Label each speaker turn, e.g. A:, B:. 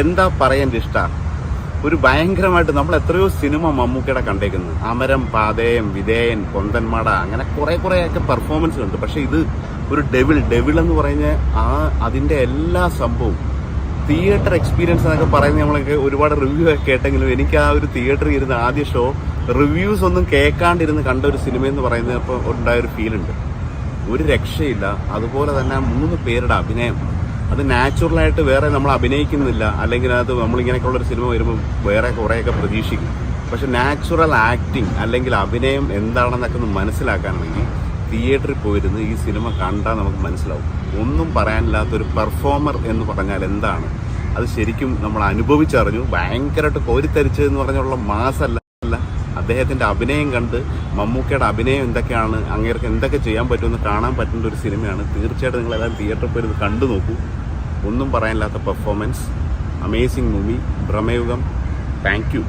A: എന്താ പറയേണ്ട ഇഷ്ടമാണ് ഒരു ഭയങ്കരമായിട്ട് നമ്മൾ എത്രയോ സിനിമ മമ്മൂക്കയുടെ കണ്ടേക്കുന്നത്. അമരം പാതയം വിധേയൻ കൊന്തന്മാട അങ്ങനെ കുറെ കുറെ ഒക്കെ പെർഫോമൻസ് ഉണ്ട്. പക്ഷെ ഇത് ഒരു ഡെവിൾ ഡെവിൾ എന്ന് പറഞ്ഞ ആ അതിന്റെ എല്ലാ സംഭവവും തിയേറ്റർ എക്സ്പീരിയൻസ് എന്നൊക്കെ പറയുന്നത് നമ്മളൊക്കെ ഒരുപാട് റിവ്യൂ ഒക്കെ കേട്ടെങ്കിലും എനിക്ക് ആ ഒരു തിയേറ്ററിൽ ഇരുന്ന് ആദ്യ ഷോ റിവ്യൂസ് ഒന്നും കേൾക്കാണ്ടിരുന്ന് കണ്ട ഒരു സിനിമ എന്ന് പറയുന്നത് ഇപ്പോൾ ഉണ്ടായ ഒരു ഫീൽ ഉണ്ട്. ഒരു രക്ഷയില്ല. അതുപോലെ തന്നെ മൂന്ന് പേരുടെ അഭിനയം. അത് നാച്ചുറലായിട്ട് വേറെ നമ്മൾ അഭിനയിക്കുന്നില്ല. അല്ലെങ്കിൽ അത് നമ്മളിങ്ങനെയൊക്കെയുള്ള ഒരു സിനിമ വരുമ്പോൾ വേറെ കുറേയൊക്കെ പ്രതീക്ഷിക്കും. പക്ഷെ നാച്ചുറൽ ആക്ടിങ് അല്ലെങ്കിൽ അഭിനയം എന്താണെന്നൊക്കെ ഒന്ന് മനസ്സിലാക്കാനാണെങ്കിൽ തിയേറ്ററിൽ പോയിരുന്ന് ഈ സിനിമ കണ്ടാൽ നമുക്ക് മനസ്സിലാവും. ഒന്നും പറയാനില്ലാത്തൊരു പെർഫോമർ എന്ന് പറഞ്ഞാൽ എന്താണ്? അത് ശരിക്കും നമ്മൾ അനുഭവിച്ചറിഞ്ഞു. ഭയങ്കരമായിട്ട് കോരിത്തരിച്ചതെന്ന് പറഞ്ഞുള്ള മാസല്ല അല്ല അദ്ദേഹത്തിന്റെ അഭിനയം കണ്ട് മമ്മൂക്കയുടെ അഭിനയം എന്തൊക്കെയാണ് അങ്ങേർക്ക് എന്തൊക്കെ ചെയ്യാൻ പറ്റുമെന്ന് കാണാൻ പറ്റുന്ന ഒരു സിനിമയാണ്. തീർച്ചയായിട്ടും തിയേറ്റർ തിയേറ്ററിൽ പോയി ഇത് കണ്ടു നോക്കൂ. ഒന്നും പറയാനില്ലാത്ത performance amazing movie Bramayugam. Thank you